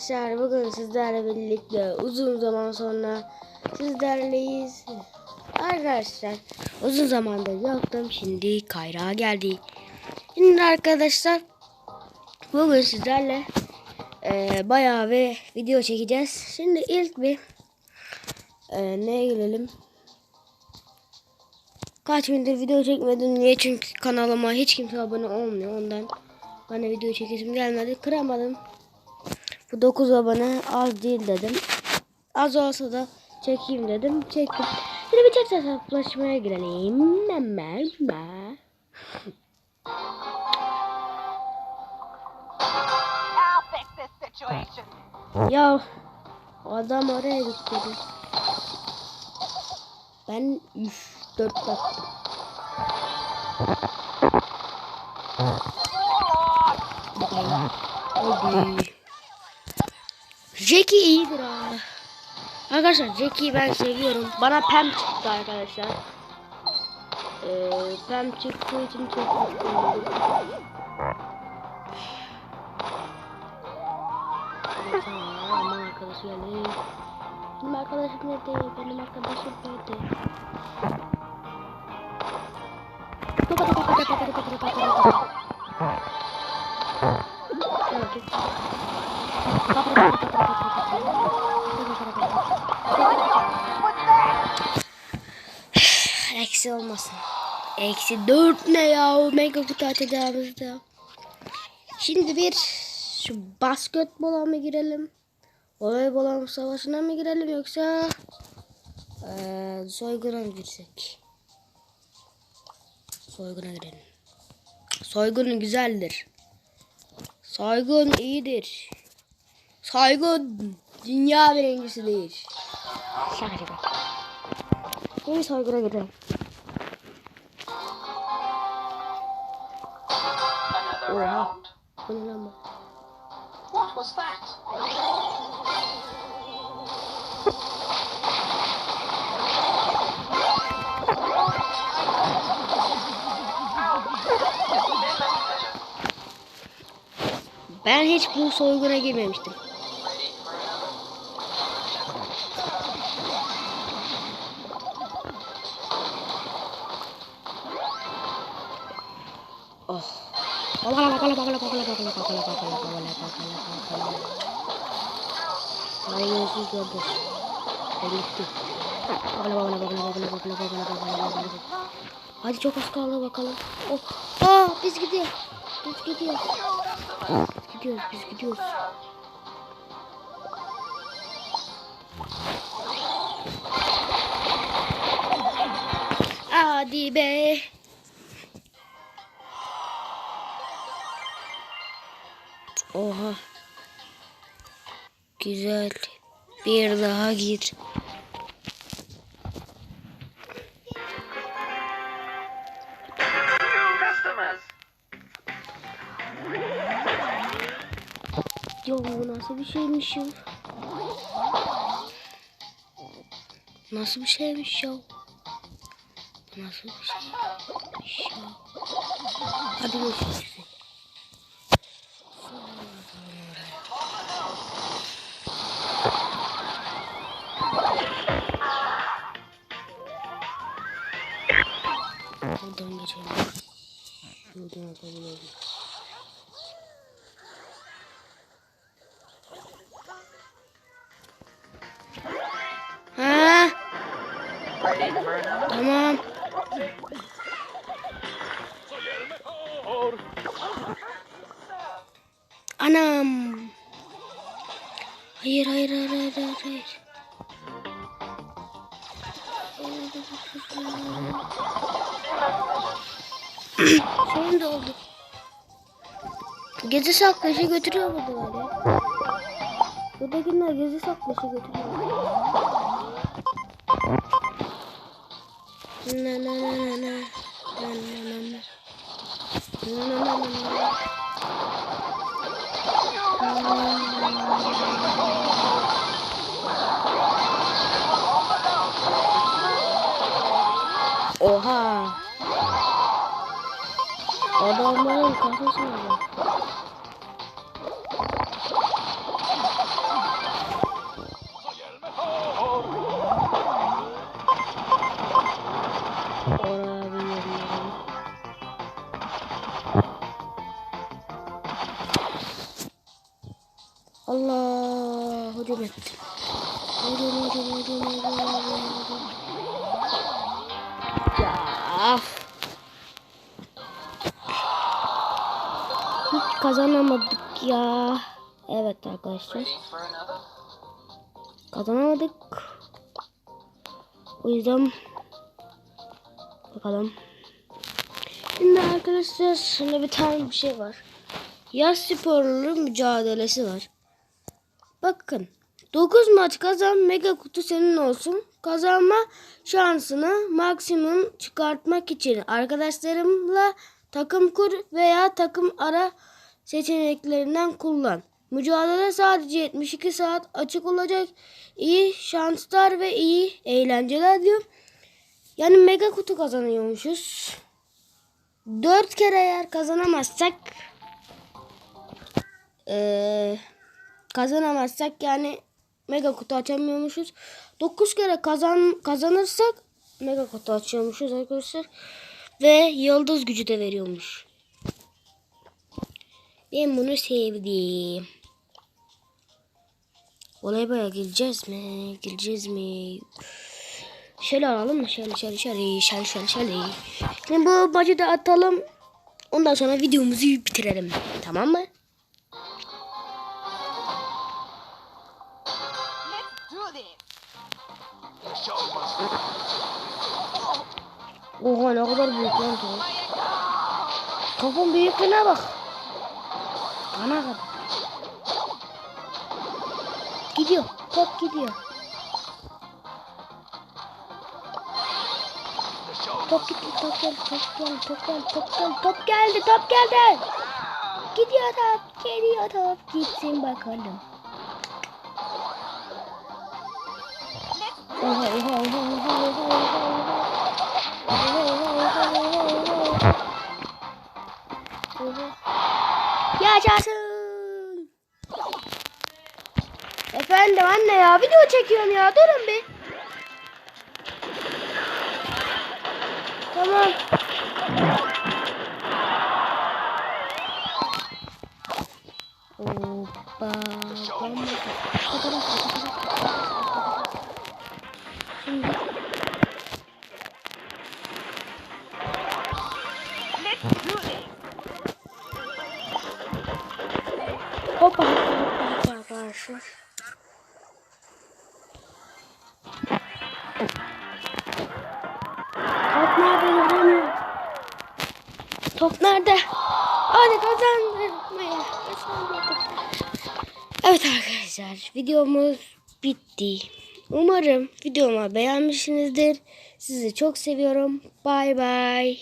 Arkadaşlar bugün sizlerle birlikte uzun zaman sonra sizlerleyiz. Arkadaşlar uzun zamandır yoktum. Şimdi Kayra geldi. Şimdi arkadaşlar bugün sizlerle e, bayağı bir video çekeceğiz. Şimdi ilk bir e, neye gelelim? Kaç gündür video çekmedim. Niye? Çünkü kanalıma hiç kimse abone olmuyor. Ondan bana video çekesim gelmedi. Kıramadım. Bu 9 abone az değil dedim. Az olsa da çekeyim dedim. Çektim. Şimdi bir çek hesaplaşmaya girelim. Situation. Ya adam oraya gitti. Ben 3 4 baktım. Hadi. Jackie iyidir ha. Arkadaşlar Jackie'yi ben seviyorum. Bana Pam çıktı arkadaşlar. Ee, Pam çıktığı için çok mutluyum. Evet, tamam, ama arkadaşı geldi. Benim arkadaşım nerede? Benim arkadaşım nerede? Eksi olmasın. Eksi dört ne ya? Mega kutu da. Şimdi bir şu basketbola mı girelim? Voleybol savaşına mı girelim yoksa eee soyguna mı girsek? Soyguna girelim. Soygun güzeldir. Soygun iyidir. Soygun dünya birincisidir. Şaka şaka. Şimdi soyguna girelim. Another Oha. Bu ne lan bu? What was that? Ben hiç bu soyguna girmemiştim. Bakala bakala bakala bakala. Hadi çok az kaldı bakalım. Oh. Aa biz gidiyoruz. Biz gidiyoruz. Biz gidiyoruz biz gidiyoruz. Hadi be. Oha. Güzel. Bir daha gir. Yo bu nasıl bir şeymiş ya? Nasıl bir şeymiş ya? Nasıl bir şeymiş ya? Hadi görüşürüz. yapacağım. Tamam. Anam. Hayır hayır hayır hayır hayır. Sonunda oldu. Gezi saklışı götürüyor buradalar ya. Buradakiler gezi saklışı götürüyor. Na na na na na. Na na na na. Na na na na na. Oha. Adamların kafasına bak. Allah hücum etti. Hücum hücum hücum hücum hücum hücum. Hiç kazanamadık ya. Evet arkadaşlar. Kazanamadık. O yüzden bakalım. Şimdi arkadaşlar şimdi bir tane bir şey var. Yaz sporlu mücadelesi var. Bakın 9 maç kazan mega kutu senin olsun. Kazanma şansını maksimum çıkartmak için arkadaşlarımla takım kur veya takım ara seçeneklerinden kullan. Mücadele sadece 72 saat açık olacak. İyi şanslar ve iyi eğlenceler diyor. Yani mega kutu kazanıyormuşuz. 4 kere eğer kazanamazsak eee, kazanamazsak yani mega kutu açamıyormuşuz. 9 kere kazan kazanırsak mega kutu açıyormuşuz arkadaşlar. Ve yıldız gücü de veriyormuş. Ben bunu sevdim. Voleybola gireceğiz mi? Gireceğiz mi? Şöyle alalım mı? Şöyle şöyle şöyle şöyle şöyle şöyle. Şimdi bu maçı da atalım. Ondan sonra videomuzu bitirelim. Tamam mı? Oha ne kadar büyük lan top. Topun büyüklüğüne bak. Ana kadar. Gidiyor. Top gidiyor. Top gitti. Top geldi. Top geldi. Top geldi. Top geldi. Top geldi. Top geldi. Gidiyor top. Geliyor top. Gitsin bakalım. Oha oha oha oha oha oha Yaşasın. Efendim anne ya video çekiyorum ya durun bir. Tamam. Hoppa. Arkadaşlar. Top nerede göremiyorum. Top nerede? Hadi kazandırmaya. Evet arkadaşlar videomuz bitti. Umarım videomu beğenmişsinizdir. Sizi çok seviyorum. Bay bay.